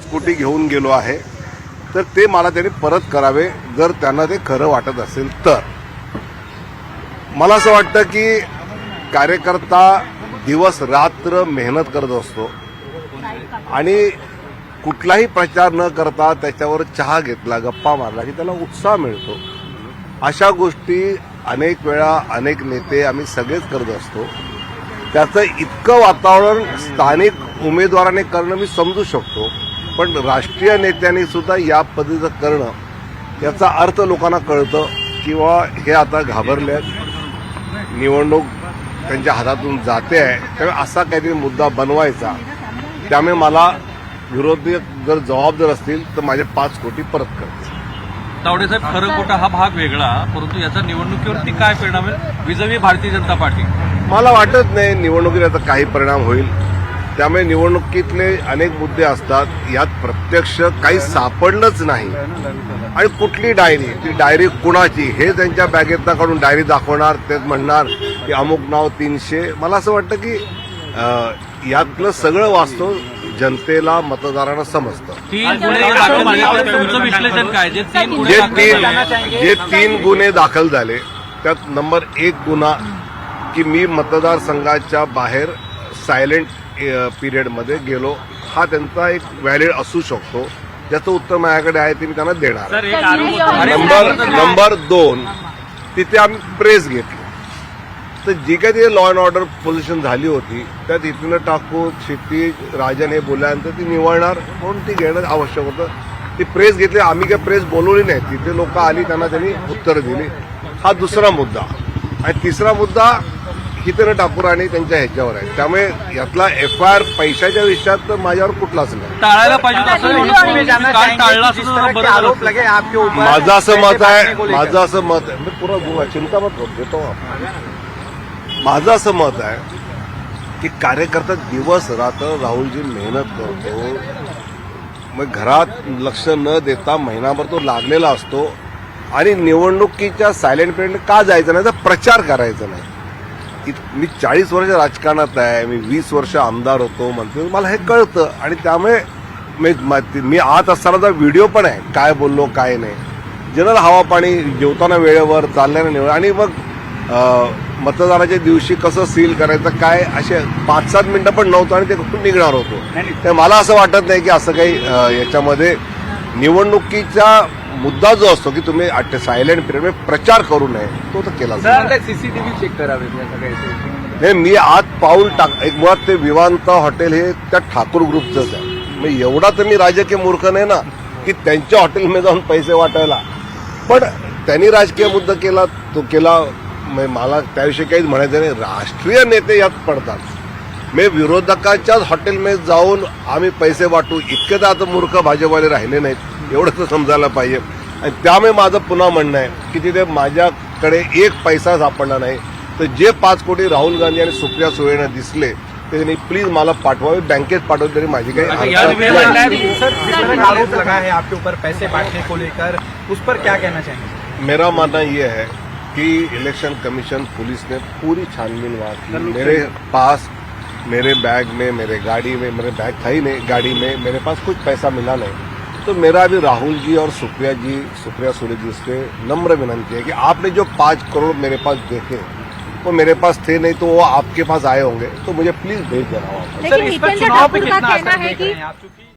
पाच कोटी घेऊन गेलो आहे तर ते मला त्यांनी परत करावे जर त्यांना ते खरं वाटत असेल तर. मला असं वाटतं की कार्यकर्ता दिवस रात्र मेहनत करत असतो आणि कुठलाही प्रचार न करता त्याच्यावर चहा घेतला गप्पा मारला की त्याला उत्साह मिळतो. अशा गोष्टी अनेक वेळा अनेक नेते आम्ही सगळेच करत असतो. त्याचं इतकं वातावरण स्थानिक उमेदवाराने करणं मी समजू शकतो. पण राष्ट्रीय नेत्यांनी सुद्धा या पद्धतीचं करणं याचा अर्थ लोकांना कळतं किंवा हे आता घाबरले आहेत निवडणूक त्यांच्या हातातून जाते आहे. त्यामुळे असा काहीतरी मुद्दा बनवायचा. त्यामुळे मला विरोधी जर जबाबदार असतील तर माझे पाच कोटी परत करतील. तावडे साहेब खरं खोटं हा भाग वेगळा परंतु याचा निवडणुकीवरती काय परिणाम आहे? विजयी भारतीय जनता पार्टी. मला वाटत नाही निवडणुकीत याचा काही परिणाम होईल. त्यामुळे निवडणुकीतले अनेक मुद्दे असतात. यात प्रत्यक्ष काही सापडलंच नाही. आणि कुठली डायरी? ती डायरी कुणाची? हे त्यांच्या बॅगेतनं काढून डायरी दाखवणार तेच म्हणणार की अमुक नाव तीनशे. मला असं वाटतं की यातलं सगळं वास्तव जनतेला मतदारांना समजतं. जे तीन जे तीन गुन्हे दाखल झाले त्यात नंबर एक गुन्हा की मी मतदारसंघाच्या बाहेर सायलेंट पिरियडमध्ये गेलो हा त्यांचा एक व्हॅलिड असू शकतो. ज्याचं उत्तर माझ्याकडे आहे ते मी त्यांना देणार. नंबर नंबर दोन तिथे आम्ही प्रेस घेतली. तर जी काही तिथे लॉ अँड ऑर्डर पोझिशन झाली होती त्यात इथनं ठाकूर क्षितिज राजन हे बोलल्यानंतर ती निवडणार म्हणून ती घेणं आवश्यक होतं. ती प्रेस घेतली आम्ही काही प्रेस बोलवली नाही. तिथे लोक आली त्यांना त्यांनी उत्तरं दिली. हा दुसरा मुद्दा. आणि तिसरा मुद्दा हितेन ठाकूर आणि त्यांच्या ह्याच्यावर आहे त्यामुळे यातला एफ आय आर पैशाच्या विषयात तर माझ्यावर कुठलाच नाही टाळायला पाहिजे होतं असं म्हणून तुम्ही काल टाळला असं जरा बरं झालं आरोप असतं. लगे आपके ऊपर माझं असं मत आहे। माझं असं मत आहे मी पुरा दूंगा चिंता मत करो, देतो. माझं असं मत आहे की कार्यकर्ता दिवस रात्र राहुलजी मेहनत करतो मग घरात लक्ष न देता महिनाभर तो लागलेला असतो आणि निवडणुकीच्या सायलेंट पिरियड का जायचं नाही तर प्रचार करायचा नाही मी चाळीस वर्ष राजकारणात आहे मी वीस वर्ष आमदार होतो मंत्री होतो. मला हे कळतं आणि त्यामुळे मी म- मी आत असतानाचा व्हिडिओ पण आहे काय बोललो काय नाही. जनरल हवा पाणी जेवताना वेळेवर चालल्यानं निवड आणि मग मतदानाच्या दिवशी कसं सील करायचं काय असे पाच सात मिनिटं पण नव्हतं आणि ते कुठून निघणार होतो. तर मला असं वाटत नाही की असं काही याच्यामध्ये निवडणुकीचा मुद्दा जो असतो की तुम्ही सायलेंट पिरियड प्रचार करू नये तो तर केला सीसीटीव्ही चेक करावे नाही मी आत पाऊल टाक एक मुळात ते विवांत हॉटेल हे त्या ठाकूर ग्रुपचंच आहे. मग एवढा तर मी राजकीय मूर्ख नाही ना की त्यांच्या हॉटेलमध्ये जाऊन पैसे वाटायला. पण त्यांनी राजकीय मुद्दा केला तो केला मग मला त्याविषयी काहीच म्हणायचं नाही. राष्ट्रीय नेते यात पडतात. मी विरोधकाच्याच हॉटेलमध्ये जाऊन आम्ही पैसे वाटू. इतके तर आता मूर्ख भाजपवाले राहिले नाहीत. एवढं तर समजायला पाहिजे. आणि त्यामुळे माझं पुन्हा म्हणणं आहे की तिथे माझ्याकडे एक पैसा सापडला नाही. तर जे पाच कोटी राहुल गांधी आणि सुप्रिया सुळेंना दिसले ते त्यांनी प्लीज मला पाठवावे बँकेत पाठवले तरी माझी काही या आरोप लगा है आपके ऊपर पैसे बांटने को लेकर. उस पर क्या कहना चाहेंगे? मेरा मानना यह है कि इलेक्शन कमीशन पुलिस ने पूरी छानबीन वहाँ की मेरे पास मेरे बैग में मेरे गाड़ी में मेरे बैग था ही नहीं गाड़ी में मेरे पास कुछ पैसा मिला नहीं। तो मेरा भी राहुल जी और सुप्रिया जी सुप्रिया सूर्य जी से नम्र विनंती है कि आपने जो पाँच करोड़ मेरे पास देखे वो मेरे पास थे नहीं तो वो आपके पास आए होंगे। तो मुझे प्लीज़ भेज देना लेकिन कहना है कि